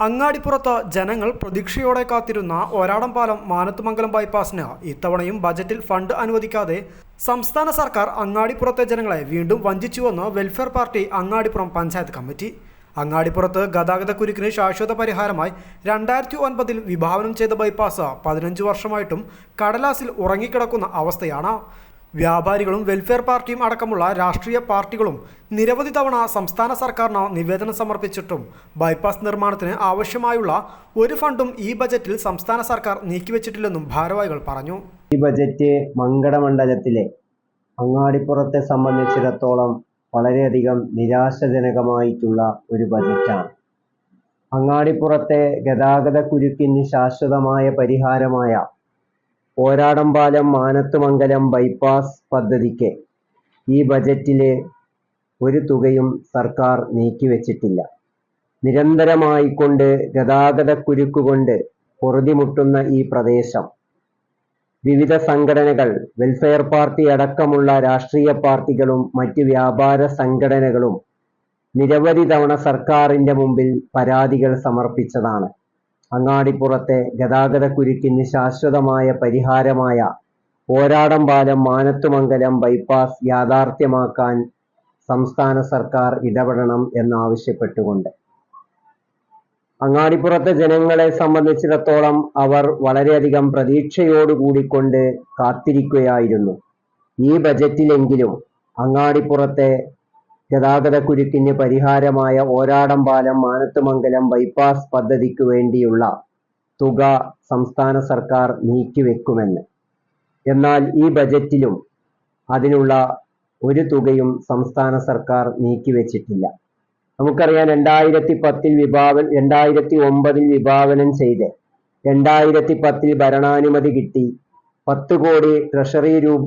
അങ്ങാടിപ്പുറത്ത് ജനങ്ങൾ പ്രതീക്ഷയോടെ കാത്തിരുന്ന ഒരാടം പാലം മാനത്തുമംഗലം ബൈപ്പാസിന് ഇത്തവണയും ബജറ്റിൽ ഫണ്ട് അനുവദിക്കാതെ സംസ്ഥാന സർക്കാർ അങ്ങാടിപ്പുറത്തെ ജനങ്ങളെ വീണ്ടും വഞ്ചിച്ചുവെന്ന് welfare party Angadipuram panchayat committee. അങ്ങാടിപ്പുറത്ത് ഗതാഗതക്കുരുക്കിന് ശാശ്വത പരിഹാരമായി രണ്ടായിരത്തി ഒൻപതിൽ വിഭാവനം ചെയ്ത ബൈപ്പാസ് പതിനഞ്ച് വർഷമായിട്ടും കടലാസിൽ ഉറങ്ങിക്കിടക്കുന്ന അവസ്ഥയാണ് വ്യാപാരികളും വെൽഫെയർ പാർട്ടിയും അടക്കമുള്ള രാഷ്ട്രീയ പാർട്ടികളും നിരവധി തവണ സംസ്ഥാന സർക്കാരിന് നിവേദനം സമർപ്പിച്ചിട്ടും ബൈപ്പാസ് നിർമ്മാണത്തിന് ആവശ്യമായുള്ള ഒരു ഫണ്ടും ഈ ബജറ്റിൽ സംസ്ഥാന സർക്കാർ നീക്കിവെച്ചിട്ടില്ലെന്നും ഭാരവാഹികൾ പറഞ്ഞു. ഈ ബജറ്റ് മങ്കട മണ്ഡലത്തിലെ അങ്ങാടിപ്പുറത്തെ സംബന്ധിച്ചിടത്തോളം വളരെയധികം നിരാശജനകമായിട്ടുള്ള ഒരു ബജറ്റാണ് അങ്ങാടിപ്പുറത്തെ ഗതാഗത കുരുക്കിന് ശാശ്വതമായ പരിഹാരമായ പോരാടംപാലം മാനത്തുമംഗലം ബൈപ്പാസ് പദ്ധതിക്ക് ഈ ബജറ്റിലെ ഒരു തുകയും സർക്കാർ നീക്കിവെച്ചിട്ടില്ല നിരന്തരമായിക്കൊണ്ട് ഗതാഗത കുരുക്കുകൊണ്ട് പൊറുതിമുട്ടുന്ന ഈ പ്രദേശം വിവിധ സംഘടനകൾ വെൽഫെയർ പാർട്ടി അടക്കമുള്ള രാഷ്ട്രീയ പാർട്ടികളും മറ്റ് വ്യാപാര സംഘടനകളും നിരവധി തവണ സർക്കാരിന്റെ മുമ്പിൽ പരാതികൾ സമർപ്പിച്ചതാണ്. അങ്ങാടിപ്പുറത്തെ ഗതാഗത കുരുക്കിന് ശാശ്വതമായ പരിഹാരമായ പോരാടംപാലം മാനത്തുമംഗലം ബൈപ്പാസ് യാഥാർത്ഥ്യമാക്കാൻ സംസ്ഥാന സർക്കാർ ഇടപെടണം എന്നാവശ്യപ്പെട്ടുകൊണ്ട്. അങ്ങാടിപ്പുറത്തെ ജനങ്ങളെ സംബന്ധിച്ചിടത്തോളം അവർ വളരെയധികം പ്രതീക്ഷയോടുകൂടിക്കൊണ്ട് കാത്തിരിക്കുകയായിരുന്നു. ഈ ബജറ്റിലെങ്കിലും അങ്ങാടിപ്പുറത്തെ ഗതാഗത കുരുക്കിന് പരിഹാരമായ ഓരാടംപാലം മാനത്തുമംഗലം ബൈപ്പാസ് പദ്ധതിക്ക് വേണ്ടിയുള്ള തുക സംസ്ഥാന സർക്കാർ നീക്കിവെക്കുമെന്ന്. എന്നാൽ ഈ ബജറ്റിലും അതിനുള്ള ഒരു തുകയും സംസ്ഥാന സർക്കാർ നീക്കിവെച്ചിട്ടില്ല. നമുക്കറിയാം രണ്ടായിരത്തി പത്തിൽ വിഭാവൻ രണ്ടായിരത്തി ഒമ്പതിൽ വിഭാവനം ചെയ്ത് രണ്ടായിരത്തി പത്തിൽ ഭരണാനുമതി കിട്ടി. പത്ത് കോടി ട്രഷറി രൂപ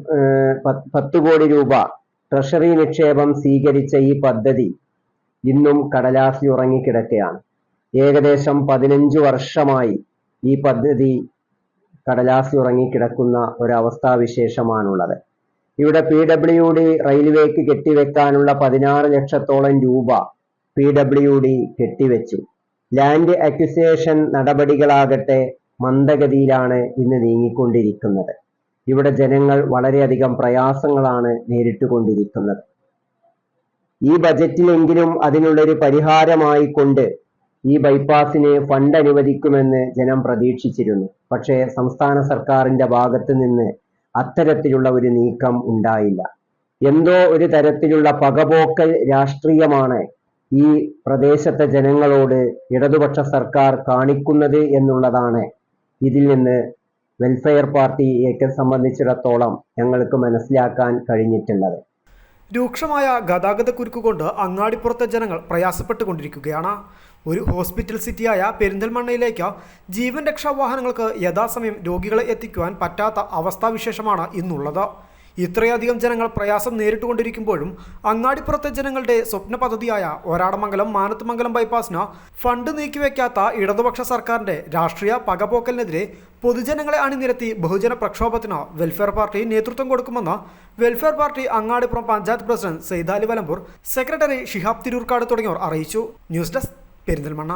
പത്ത് കോടി രൂപ ട്രഷറി നിക്ഷേപം സ്വീകരിച്ച ഈ പദ്ധതി ഇന്നും കടലാസിൽ ഉറങ്ങിക്കിടക്കുകയാണ്. ഏകദേശം പതിനഞ്ച് വർഷമായി ഈ പദ്ധതി കടലാസിൽ ഉറങ്ങിക്കിടക്കുന്ന ഒരവസ്ഥാവിശേഷമാണുള്ളത് ഇവിടെ പി ഡബ്ല്യു ഡി റെയിൽവേക്ക് കെട്ടിവെക്കാനുള്ള പതിനാറ് ലക്ഷത്തോളം രൂപ പി ഡബ്ല്യു ഡി കെട്ടിവെച്ചു. ലാൻഡ് അക്വിസിയേഷൻ നടപടികളാകട്ടെ മന്ദഗതിയിലാണ് ഇന്ന് നീങ്ങിക്കൊണ്ടിരിക്കുന്നത്. ഇവിടെ ജനങ്ങൾ വളരെയധികം പ്രയാസങ്ങളാണ് നേരിട്ടുകൊണ്ടിരിക്കുന്നത്. ഈ ബജറ്റിലെങ്കിലും അതിനുള്ളൊരു പരിഹാരമായി കൊണ്ട് ഈ ബൈപ്പാസിന് ഫണ്ട് അനുവദിക്കുമെന്ന് ജനം പ്രതീക്ഷിച്ചിരുന്നു. പക്ഷേ സംസ്ഥാന സർക്കാരിന്റെ ഭാഗത്ത് നിന്ന് അത്തരത്തിലുള്ള ഒരു നീക്കം ഉണ്ടായില്ല. എന്തോ ഒരു തരത്തിലുള്ള പകപോക്കൽ രാഷ്ട്രീയമാണ് ഈ പ്രദേശത്തെ ജനങ്ങളോട് ഇടതുപക്ഷ സർക്കാർ കാണിക്കുന്നത് എന്നുള്ളതാണ് ഇതിൽ നിന്ന് വെൽഫെയർ പാർട്ടിയൊക്കെ സംബന്ധിച്ചിടത്തോളം ഞങ്ങൾക്ക് മനസ്സിലാക്കാൻ കഴിഞ്ഞിട്ടുള്ളത്. രൂക്ഷമായ ഗതാഗത കുരുക്കുകൊണ്ട് അങ്ങാടിപ്പുറത്തെ ജനങ്ങൾ പ്രയാസപ്പെട്ടുകൊണ്ടിരിക്കുകയാണ്. ഒരു ഹോസ്പിറ്റൽ സിറ്റിയായ പെരിന്തൽമണ്ണയിലേക്ക് ജീവൻ രക്ഷാ വാഹനങ്ങൾക്ക് യഥാസമയം രോഗികളെ എത്തിക്കുവാൻ പറ്റാത്ത അവസ്ഥാവിശേഷമാണ് ഇന്നുള്ളത്. ഇത്രയധികം ജനങ്ങൾ പ്രയാസം നേരിട്ടുകൊണ്ടിരിക്കുമ്പോഴും അങ്ങാടിപ്പുറത്തെ ജനങ്ങളുടെ സ്വപ്ന പദ്ധതിയായ ഒരാടമംഗലം മാനത്തുമംഗലം ബൈപ്പാസിന് ഫണ്ട് നീക്കിവെക്കാത്ത ഇടതുപക്ഷ സർക്കാരിന്റെ രാഷ്ട്രീയ പകപോക്കലിനെതിരെ പൊതുജനങ്ങളെ അണിനിരത്തി ബഹുജന പ്രക്ഷോഭത്തിന് വെൽഫെയർ പാർട്ടി നേതൃത്വം കൊടുക്കുമെന്ന് welfare party Angadipuram panchayat president Saithali Valambur secretary Shihab Thirurkad തുടങ്ങിയവർ അറിയിച്ചു. News desk Perinthalmanna.